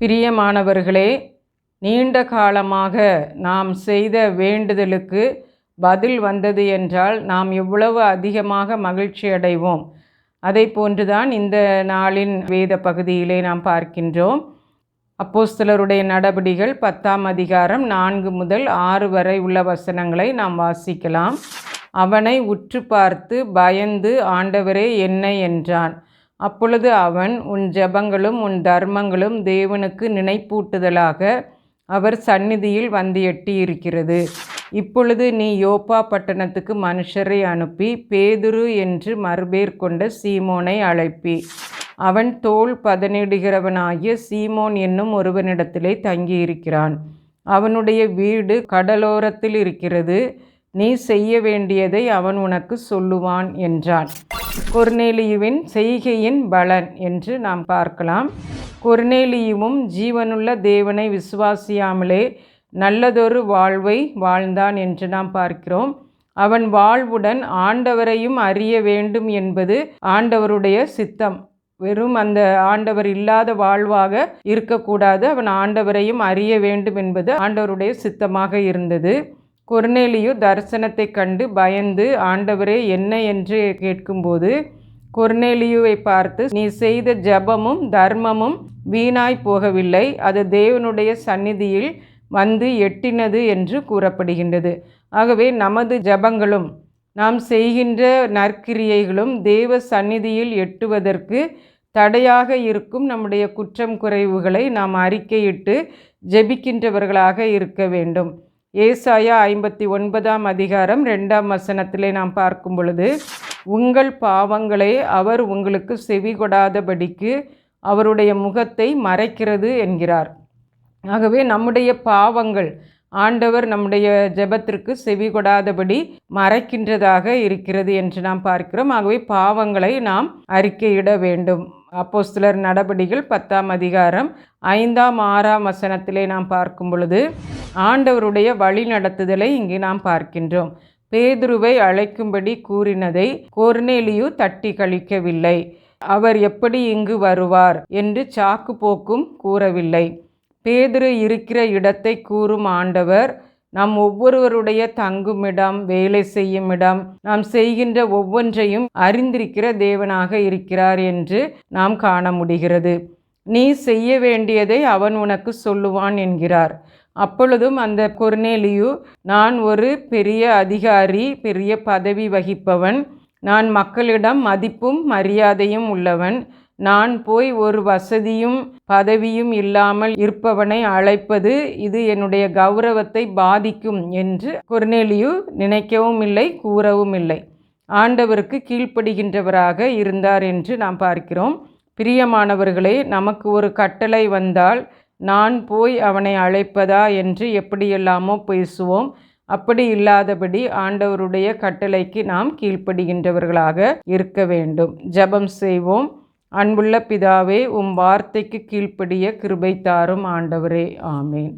பிரியமானவர்களே நீண்ட காலமாக நாம் செய்த வேண்டுதலுக்கு பதில் வந்தது என்றால் நாம் எவ்வளவு அதிகமாக மகிழ்ச்சி அடைவோம். அதை போன்றுதான் இந்த நாளின் வேத பகுதியிலே நாம் பார்க்கின்றோம். அப்போஸ்தலருடைய நடபடிகள் பத்தாம் அதிகாரம் நான்கு முதல் ஆறு வரை உள்ள வசனங்களை நாம் வாசிக்கலாம். அவனை உற்று பார்த்து பயந்து ஆண்டவரே என்ன என்றான். அப்பொழுது அவன் உன் ஜெபங்களும் உன் தர்மங்களும் தேவனுக்கு நினைப்பூட்டுதலாக அவர் சந்நிதியில் வந்து எட்டியிருக்கிறது இப்பொழுது நீ யோப்பா பட்டணத்துக்கு மனுஷரை அனுப்பி பேதுரு என்று மறுபேர் கொண்ட சீமோனை அழைப்பி. அவன் தோல் பதனிடுகிறவனாகிய சீமோன் என்னும் ஒருவனிடத்திலே தங்கியிருக்கிறான். அவனுடைய வீடு கடலோரத்தில் இருக்கிறது நீ செய்ய வேண்டியதை அவன் உனக்கு சொல்லுவான் என்றான். கொர்நேலியுவின் செய்கையின் பலன் என்று நாம் பார்க்கலாம். கொர்நேலியுவும் ஜீவனுள்ள தேவனை விசுவாசியாமலே நல்லதொரு வாழ்வை வாழ்ந்தான் என்று நாம் பார்க்கிறோம். அவன் வாழ்வுடன் ஆண்டவரையும் அறிய வேண்டும் என்பது ஆண்டவருடைய சித்தம். வெறும் அந்த ஆண்டவர் இல்லாத வாழ்வாக இருக்கக்கூடாது. அவன் ஆண்டவரையும் அறிய வேண்டும் என்பது ஆண்டவருடைய சித்தமாக இருந்தது. கொர்நேலியு தரிசனத்தை கண்டு பயந்து ஆண்டவரே என்ன என்று கேட்கும்போது கொர்நேலியுவை பார்த்து நீ செய்த ஜெபமும் தர்மமும் வீணாய் போகவில்லை. அது தேவனுடைய சந்நிதியில் வந்து எட்டினது என்று கூறப்படுகின்றது. ஆகவே நமது ஜெபங்களும் நாம் செய்கின்ற நற்கிரியைகளும் தேவ சந்நிதியில் எட்டுவதற்கு தடையாக இருக்கும் நம்முடைய குற்றம் குறைவுகளை நாம் அறிக்கையிட்டு ஜெபிக்கின்றவர்களாக இருக்க வேண்டும். ஏசாயா ஐம்பத்தி ஒன்பதாம் அதிகாரம் ரெண்டாம் வசனத்திலே நாம் பார்க்கும் பொழுது உங்கள் பாவங்களை அவர் உங்களுக்கு செவி கொடாதபடிக்கு அவருடைய முகத்தை மறைக்கிறது என்கிறார். ஆகவே நம்முடைய பாவங்கள் ஆண்டவர் நம்முடைய ஜெபத்திற்கு செவி கொடாதபடி மறைக்கின்றதாக இருக்கிறது என்று நாம் பார்க்கிறோம். ஆகவே பாவங்களை நாம் அறிக்கையிட வேண்டும். அப்போ சிலர் நடபடிகள் பத்தாம் அதிகாரம் ஐந்தாம் ஆறாம் வசனத்திலே நாம் பார்க்கும் பொழுது ஆண்டவருடைய வழிநடத்துதலை இங்கு நாம் பார்க்கின்றோம். பேதுருவை அழைக்கும்படி கூறினதை கோர்னேலியு தட்டி கழிக்கவில்லை. அவர் எப்படி இங்கு வருவார் என்று சாக்கு போக்கும் கூறவில்லை. பேதுரு இருக்கிற இடத்தை கூறும் ஆண்டவர் நம் ஒவ்வொருவருடைய தங்குமிடம் வேலை செய்யும் இடம் நாம் செய்கின்ற ஒவ்வொன்றையும் அறிந்திருக்கிற தேவனாக இருக்கிறார் என்று நாம் காண முடிகிறது. நீ செய்ய வேண்டியதை அவன் உனக்கு சொல்லுவான் என்கிறார். அப்பொழுதும் அந்த கொர்னேலியு நான் ஒரு பெரிய அதிகாரி பெரிய பதவி வகிப்பவன். நான் மக்களிடம் மதிப்பும் மரியாதையும் உள்ளவன். நான் போய் ஒரு வசதியும் பதவியும் இல்லாமல் இருப்பவனை அழைப்பது இது என்னுடைய கௌரவத்தை பாதிக்கும் என்று கொர்னேலியு நினைக்கவும் இல்லை கூறவும் இல்லை. ஆண்டவருக்கு கீழ்ப்படுகின்றவராக இருந்தார் என்று நாம் பார்க்கிறோம். பிரியமானவர்களே நமக்கு ஒரு கட்டளை வந்தால் நான் போய் அவனை அழைப்பதா என்று எப்படியெல்லாமோ பேசுவோம். அப்படி இல்லாதபடி ஆண்டவருடைய கட்டளைக்கு நாம் கீழ்ப்படுகின்றவர்களாக இருக்க வேண்டும். ஜெபம் செய்வோம். அன்புள்ள பிதாவே உம் வார்த்தைக்கு கீழ்ப்படிய கிருபை தாரும் ஆண்டவரே. ஆமேன்.